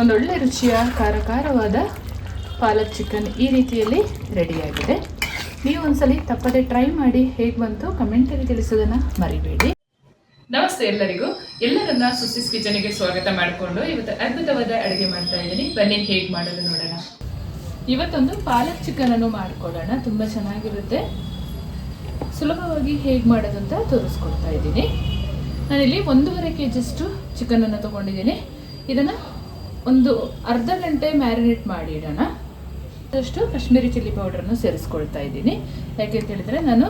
ಒಂದೊಳ್ಳೆ ರುಚಿಯ ಖಾರ ಖಾರವಾದ ಪಾಲಕ್ ಚಿಕನ್ ಈ ರೀತಿಯಲ್ಲಿ ರೆಡಿಯಾಗಿದೆ ನೀವು ಒಂದ್ಸಲಿ ತಪ್ಪದೆ ಟ್ರೈ ಮಾಡಿ ಹೇಗೆ ಬಂತು ಕಮೆಂಟಲ್ಲಿ ತಿಳಿಸೋದನ್ನು ಮರಿಬೇಡಿ. ನಮಸ್ತೆ ಎಲ್ಲರಿಗೂ. ಎಲ್ಲರನ್ನ ಸುಸಿಸ್ ಕಿಚನ್ಗೆ ಸ್ವಾಗತ ಮಾಡಿಕೊಂಡು ಇವತ್ತು ಅದ್ಭುತವಾದ ಅಡುಗೆ ಮಾಡ್ತಾ ಇದ್ದೀನಿ. ಬನ್ನಿ ಹೇಗೆ ಮಾಡೋದು ನೋಡೋಣ. ಇವತ್ತೊಂದು ಪಾಲಕ್ ಚಿಕನ್ ಅನ್ನು ಮಾಡಿಕೊಡೋಣ. ತುಂಬ ಚೆನ್ನಾಗಿರುತ್ತೆ. ಸುಲಭವಾಗಿ ಹೇಗೆ ಮಾಡೋದು ಅಂತ ತೋರಿಸ್ಕೊಡ್ತಾ ಇದ್ದೀನಿ. ನಾನಿಲ್ಲಿ ಒಂದೂವರೆ ಕೆ ಜಿಯಷ್ಟು ಚಿಕನನ್ನು ತೊಗೊಂಡಿದ್ದೀನಿ. ಇದನ್ನು ಒಂದು ಅರ್ಧ ಗಂಟೆ ಮ್ಯಾರಿನೇಟ್ ಮಾಡಿ ಇಡೋಣ. ಅದಷ್ಟು ಕಾಶ್ಮೀರಿ ಚಿಲ್ಲಿ ಪೌಡರನ್ನು ಸೇರಿಸ್ಕೊಳ್ತಾ ಇದ್ದೀನಿ. ಯಾಕೆ ಅಂತ ಹೇಳಿದ್ರೆ ನಾನು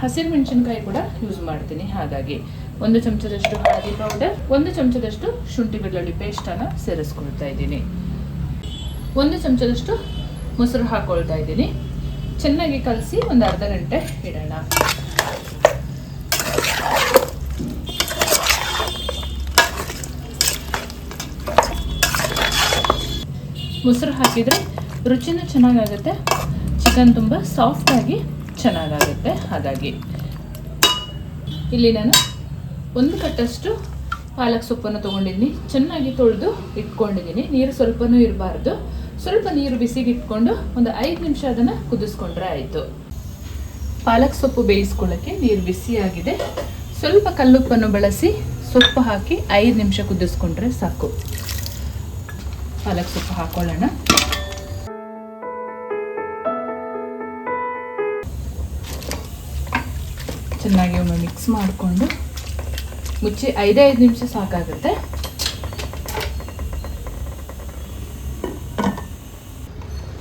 ಹಸಿರು ಮೆಣಸಿನ್ಕಾಯಿ ಕೂಡ ಯೂಸ್ ಮಾಡ್ತೀನಿ ಹಾಗಾಗಿ. ಒಂದು ಚಮಚದಷ್ಟು ಹಳದಿ ಪೌಡರ್ ಒಂದು ಚಮಚದಷ್ಟು ಶುಂಠಿ ಬೆಳ್ಳುಳ್ಳಿ ಪೇಸ್ಟನ್ನು ಸೇರಿಸ್ಕೊಳ್ತಾ ಇದ್ದೀನಿ. ಒಂದು ಚಮಚದಷ್ಟು ಮೊಸರು ಹಾಕೊಳ್ತಾ ಇದ್ದೀನಿ. ಚೆನ್ನಾಗಿ ಕಲಸಿ ಒಂದು ಅರ್ಧ ಗಂಟೆ ಇಡೋಣ. ಮೊಸರು ಹಾಕಿದರೆ ರುಚಿನೂ ಚೆನ್ನಾಗಾಗುತ್ತೆ. ಚಿಕನ್ ತುಂಬ ಸಾಫ್ಟಾಗಿ ಚೆನ್ನಾಗಾಗುತ್ತೆ. ಹಾಗಾಗಿ ಇಲ್ಲಿ ನಾನು ಒಂದು ಕಟ್ಟಷ್ಟು ಪಾಲಕ್ ಸೊಪ್ಪನ್ನು ತೊಗೊಂಡಿದ್ದೀನಿ. ಚೆನ್ನಾಗಿ ತೊಳೆದು ಇಟ್ಕೊಂಡಿದ್ದೀನಿ. ನೀರು ಸ್ವಲ್ಪನೂ ಇರಬಾರ್ದು. ಸ್ವಲ್ಪ ನೀರು ಬಿಸಿಗೆ ಇಟ್ಕೊಂಡು ಒಂದು ಐದು ನಿಮಿಷ ಅದನ್ನು ಕುದಿಸ್ಕೊಂಡ್ರೆ ಆಯಿತು. ಪಾಲಕ್ ಸೊಪ್ಪು ಬೇಯಿಸ್ಕೊಳ್ಳೋಕ್ಕೆ ನೀರು ಬಿಸಿಯಾಗಿದೆ ಸ್ವಲ್ಪ ಕಲ್ಲುಪ್ಪನ್ನು ಬಳಸಿ ಸೊಪ್ಪು ಹಾಕಿ ಐದು ನಿಮಿಷ ಕುದಿಸ್ಕೊಂಡ್ರೆ ಸಾಕು. ಪಾಲಕ್ ಸೊಪ್ಪು ಹಾಕೊಳ್ಳೋಣ. ಚೆನ್ನಾಗಿ ಒಮ್ಮೆ ಮಿಕ್ಸ್ ಮಾಡಿಕೊಂಡು ಮುಚ್ಚಿ ಐದೇ ಐದು ನಿಮಿಷ ಸಾಕಾಗುತ್ತೆ.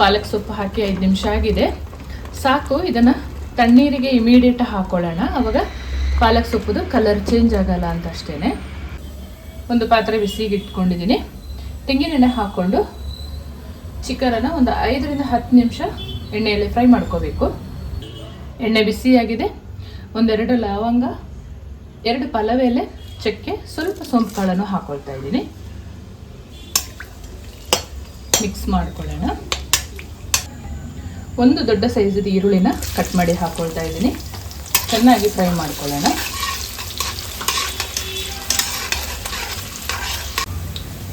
ಪಾಲಕ್ ಸೊಪ್ಪು ಹಾಕಿ ಐದು ನಿಮಿಷ ಆಗಿದೆ. ಸಾಕು, ಇದನ್ನು ತಣ್ಣೀರಿಗೆ ಇಮಿಡಿಯೇಟ್ ಹಾಕೊಳ್ಳೋಣ. ಅವಾಗ ಪಾಲಕ್ ಸೊಪ್ಪುದು ಕಲರ್ ಚೇಂಜ್ ಆಗಲ್ಲ ಅಂತ ಅಷ್ಟೇ ಒಂದು ಪಾತ್ರೆ ಬಿಸಿಗೆ ಇಟ್ಕೊಂಡಿದ್ದೀನಿ ತೆಂಗಿನೆಣ್ಣೆ ಹಾಕ್ಕೊಂಡು ಚಿಕನನ್ನು ಒಂದು ಐದರಿಂದ ಹತ್ತು ನಿಮಿಷ ಎಣ್ಣೆಯಲ್ಲಿ ಫ್ರೈ ಮಾಡ್ಕೋಬೇಕು. ಎಣ್ಣೆ ಬಿಸಿಯಾಗಿದೆ. ಒಂದೆರಡು ಲವಂಗ, ಎರಡು ಪಲಾವ್ ಎಲೆ ಚಕ್ಕೆ, ಸ್ವಲ್ಪ ಸೋಂಪು ಕಾಳನ್ನು ಹಾಕೊಳ್ತಾ ಇದ್ದೀನಿ. ಮಿಕ್ಸ್ ಮಾಡ್ಕೊಳ್ಳೋಣ. ಒಂದು ದೊಡ್ಡ ಸೈಜದ ಈರುಳ್ಳಿನ ಕಟ್ ಮಾಡಿ ಹಾಕ್ಕೊಳ್ತಾ ಇದ್ದೀನಿ. ಚೆನ್ನಾಗಿ ಫ್ರೈ ಮಾಡ್ಕೊಳ್ಳೋಣ.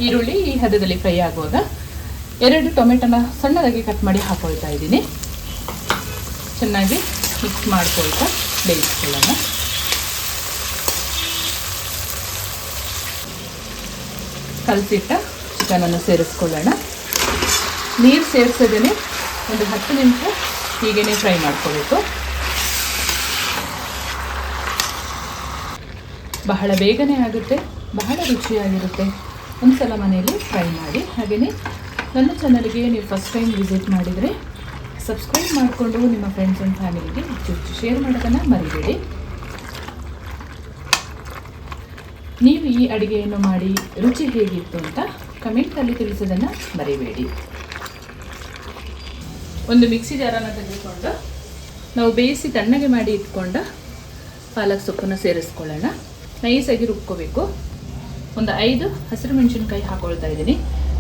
ಈರುಳ್ಳಿ ಈ ಹದದಲ್ಲಿ ಫ್ರೈ ಆಗುವಾಗ ಎರಡು ಟೊಮೆಟೊನ ಸಣ್ಣದಾಗಿ ಕಟ್ ಮಾಡಿ ಹಾಕೊಳ್ತಾ ಇದ್ದೀನಿ. ಚೆನ್ನಾಗಿ ಮಿಕ್ಸ್ ಮಾಡ್ಕೊಳ್ತಾ ಬೇಯಿಸ್ಕೊಳ್ಳೋಣ. ಕಲಸಿಟ್ಟ ಚಿಕನನ್ನು ಸೇರಿಸ್ಕೊಳ್ಳೋಣ. ನೀರು ಸೇರಿಸೋದೇ ಒಂದು ಹತ್ತು ನಿಮಿಷ ಹೀಗೇ ಫ್ರೈ ಮಾಡ್ಕೋಬೇಕು ಬಹಳ ಬೇಗನೆ ಆಗುತ್ತೆ, ಬಹಳ ರುಚಿಯಾಗಿರುತ್ತೆ. ಒಂದ್ಸಲ ಮನೆಯಲ್ಲಿ ಟ್ರೈ ಮಾಡಿ. ಹಾಗೆಯೇ ನನ್ನ ಚಾನಲ್ಗೆ ನೀವು ಫಸ್ಟ್ ಟೈಮ್ ವಿಸಿಟ್ ಮಾಡಿದರೆ ಸಬ್ಸ್ಕ್ರೈಬ್ ಮಾಡಿಕೊಂಡು ನಿಮ್ಮ ಫ್ರೆಂಡ್ಸ್ ಆ್ಯಂಡ್ ಫ್ಯಾಮಿಲಿಗೆ ಹೆಚ್ಚು ಶೇರ್ ಮಾಡೋದನ್ನು ಮರಿಬೇಡಿ. ನೀವು ಈ ಅಡುಗೆಯನ್ನು ಮಾಡಿ ರುಚಿ ಹೇಗಿತ್ತು ಅಂತ ಕಮೆಂಟಲ್ಲಿ ತಿಳಿಸೋದನ್ನು ಮರಿಬೇಡಿ. ಒಂದು ಮಿಕ್ಸಿ ಜಾರನ್ನು ತೆಗೆದುಕೊಂಡು ನಾವು ಬೇಯಿಸಿ ತಣ್ಣಗೆ ಮಾಡಿ ಇಟ್ಕೊಂಡ ಪಾಲಕ್ ಸೊಪ್ಪನ್ನು ಸೇರಿಸ್ಕೊಳ್ಳೋಣ. ನೈಸಾಗಿ ರುಬ್ಕೋಬೇಕು. ಒಂದು ಐದು ಹಸಿರು ಮೆಣಸಿನ್ಕಾಯಿ ಹಾಕೊಳ್ತಾ ಇದ್ದೀನಿ.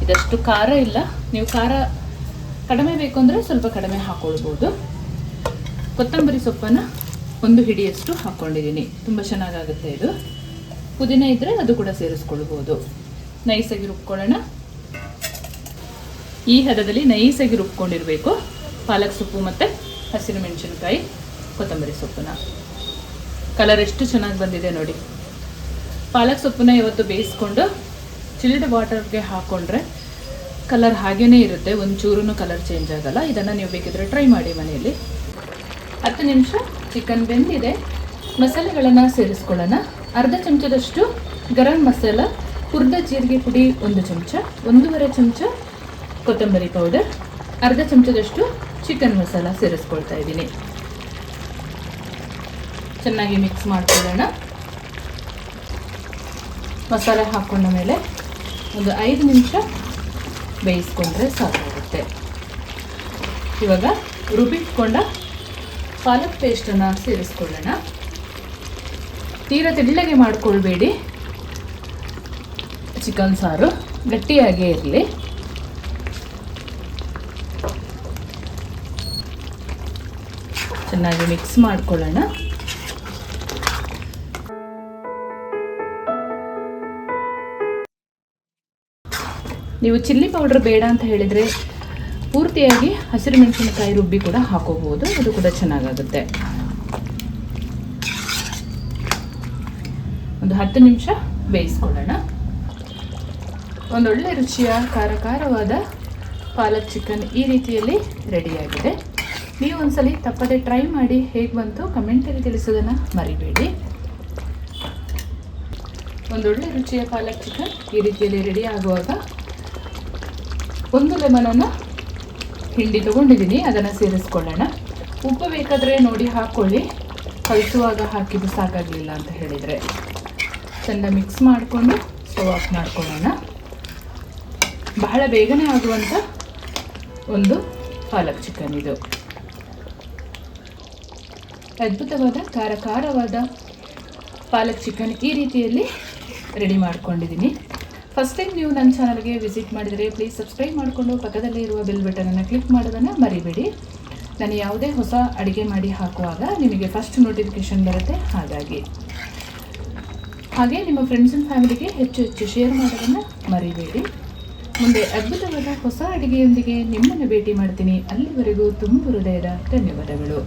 ಇದಷ್ಟು ಖಾರ ಇಲ್ಲ. ನೀವು ಖಾರ ಕಡಿಮೆ ಬೇಕು ಅಂದರೆ ಸ್ವಲ್ಪ ಕಡಿಮೆ ಹಾಕ್ಕೊಳ್ಬೋದು ಕೊತ್ತಂಬರಿ ಸೊಪ್ಪನ್ನು ಒಂದು ಹಿಡಿಯಷ್ಟು ಹಾಕ್ಕೊಂಡಿದ್ದೀನಿ ತುಂಬ ಚೆನ್ನಾಗಾಗುತ್ತೆ ಇದು. ಪುದೀನ ಇದ್ದರೆ ಅದು ಕೂಡ ಸೇರಿಸ್ಕೊಳ್ಬೋದು. ನೈಸಾಗಿ ರುಬ್ಕೊಳ್ಳೋಣ. ಈ ಹದದಲ್ಲಿ ನೈಸಾಗಿ ರುಬ್ಕೊಂಡಿರಬೇಕು. ಪಾಲಕ್ ಸೊಪ್ಪು ಮತ್ತು ಹಸಿರು ಮೆಣಸಿನಕಾಯಿ, ಕೊತ್ತಂಬರಿ ಸೊಪ್ಪನ್ನ. ಕಲರ್ ಎಷ್ಟು ಚೆನ್ನಾಗಿ ಬಂದಿದೆ ನೋಡಿ. ಪಾಲಕ್ ಸೊಪ್ಪನ್ನ ಇವತ್ತು ಬೇಯಿಸ್ಕೊಂಡು ಚಿಲ್ಡ್ ವಾಟರ್ಗೆ ಹಾಕ್ಕೊಂಡ್ರೆ ಕಲರ್ ಹಾಗೇ ಇರುತ್ತೆ. ಒಂಚೂರು ಕಲರ್ ಚೇಂಜ್ ಆಗಲ್ಲ. ಇದನ್ನು ನೀವು ಬೇಕಿದ್ರೆ ಟ್ರೈ ಮಾಡಿ ಮನೆಯಲ್ಲಿ. ಹತ್ತು ನಿಮಿಷ ಚಿಕನ್ ಬೆಂದಿದೆ. ಮಸಾಲೆಗಳನ್ನು ಸೇರಿಸ್ಕೊಳ್ಳೋಣ. ಅರ್ಧ ಚಮಚದಷ್ಟು ಗರಂ ಮಸಾಲ, ಹುರಿದ ಜೀರಿಗೆ ಪುಡಿ ಒಂದು ಚಮಚ, ಒಂದೂವರೆ ಚಮಚ ಕೊತ್ತಂಬರಿ ಪೌಡರ್ ಅರ್ಧ ಚಮಚದಷ್ಟು ಚಿಕನ್ ಮಸಾಲ ಸೇರಿಸ್ಕೊಳ್ತಾ ಇದ್ದೀನಿ. ಚೆನ್ನಾಗಿ ಮಿಕ್ಸ್ ಮಾಡ್ಕೊಳ್ಳೋಣ. ಮಸಾಲೆ ಹಾಕೊಂಡ ಮೇಲೆ ಒಂದು ಐದು ನಿಮಿಷ ಬೇಯಿಸ್ಕೊಂಡ್ರೆ ಸಾಕಾಗುತ್ತೆ. ಇವಾಗ ರುಬ್ಬಿಟ್ಕೊಂಡ ಪಾಲಕ್ ಪೇಸ್ಟನ್ನು ಸೇರಿಸ್ಕೊಳ್ಳೋಣ. ತೀರ ತೆಳ್ಳಗೆ ಮಾಡ್ಕೊಳ್ಬೇಡಿ. ಚಿಕನ್ ಸಾರು ಗಟ್ಟಿಯಾಗೇ ಇರಲಿ. ಚೆನ್ನಾಗಿ ಮಿಕ್ಸ್ ಮಾಡ್ಕೊಳ್ಳೋಣ. ನೀವು ಚಿಲ್ಲಿ ಪೌಡ್ರ್ ಬೇಡ ಅಂತ ಹೇಳಿದರೆ ಪೂರ್ತಿಯಾಗಿ ಹಸಿರು ಮೆಣಸಿನಕಾಯಿ ರುಬ್ಬಿ ಕೂಡ ಹಾಕೋಬಹುದು. ಅದು ಕೂಡ ಚೆನ್ನಾಗಾಗುತ್ತೆ. ಒಂದು ಹತ್ತು ನಿಮಿಷ ಬೇಯಿಸ್ಕೊಳ್ಳೋಣ. ಒಂದೊಳ್ಳೆ ರುಚಿಯ ಖಾರ ಖಾರವಾದ ಪಾಲಕ್ ಚಿಕನ್ ಈ ರೀತಿಯಲ್ಲಿ ರೆಡಿಯಾಗಿದೆ. ನೀವು ಒಂದ್ಸಲಿ ತಪ್ಪದೆ ಟ್ರೈ ಮಾಡಿ ಹೇಗೆ ಬಂತು ಕಮೆಂಟಲ್ಲಿ ತಿಳಿಸೋದನ್ನು ಮರಿಬೇಡಿ. ಒಂದೊಳ್ಳೆ ರುಚಿಯ ಪಾಲಕ್ ಚಿಕನ್ ಈ ರೀತಿಯಲ್ಲಿ ರೆಡಿ ಆಗುವಾಗ ಒಂದು ಲೆಮನನ್ನು ಹಿಂಡಿ ತೊಗೊಂಡಿದ್ದೀನಿ, ಅದನ್ನು ಸೇರಿಸ್ಕೊಳ್ಳೋಣ. ಉಪ್ಪು ಬೇಕಾದರೆ ನೋಡಿ ಹಾಕ್ಕೊಳ್ಳಿ ಕಲಿಸುವಾಗ ಹಾಕಿದ್ದು ಸಾಕಾಗಲಿಲ್ಲ ಅಂತ ಹೇಳಿದರೆ. ಚೆಂದ ಮಿಕ್ಸ್ ಮಾಡಿಕೊಂಡು ಸ್ಟವ್ ಆಫ್ ಮಾಡ್ಕೊಳ್ಳೋಣ. ಬಹಳ ಬೇಗನೆ ಆಗುವಂಥ ಒಂದು ಪಾಲಕ್ ಚಿಕನ್ ಇದು. ಅದ್ಭುತವಾದ ಖಾರ ಖಾರವಾದ ಪಾಲಕ್ ಚಿಕನ್ ಈ ರೀತಿಯಲ್ಲಿ ರೆಡಿ ಮಾಡ್ಕೊಂಡಿದ್ದೀನಿ. ಫಸ್ಟ್ ಟೈಮ್ ನೀವು ನನ್ನ ಚಾನಲ್ಗೆ ವಿಸಿಟ್ ಮಾಡಿದರೆ ಪ್ಲೀಸ್ ಸಬ್ಸ್ಕ್ರೈಬ್ ಮಾಡಿಕೊಂಡು ಪಕ್ಕದಲ್ಲೇ ಇರುವ ಬೆಲ್ ಬಟನನ್ನು ಕ್ಲಿಕ್ ಮಾಡೋದನ್ನು ಮರಿಬೇಡಿ. ನಾನು ಯಾವುದೇ ಹೊಸ ಅಡುಗೆ ಮಾಡಿ ಹಾಕುವಾಗ ನಿಮಗೆ ಫಸ್ಟ್ ನೋಟಿಫಿಕೇಷನ್ ಬರುತ್ತೆ ಹಾಗಾಗಿ. ಹಾಗೆ ನಿಮ್ಮ ಫ್ರೆಂಡ್ಸ್ ಆ್ಯಂಡ್ ಫ್ಯಾಮಿಲಿಗೆ ಹೆಚ್ಚು ಹೆಚ್ಚು ಶೇರ್ ಮಾಡೋದನ್ನು ಮರಿಬೇಡಿ. ಮುಂದೆ ಅದ್ಭುತವಾದ ಹೊಸ ಅಡುಗೆಯೊಂದಿಗೆ ನಿಮ್ಮನ್ನು ಭೇಟಿ ಮಾಡ್ತೀನಿ. ಅಲ್ಲಿವರೆಗೂ ತುಂಬ ಹೃದಯದ ಧನ್ಯವಾದಗಳು.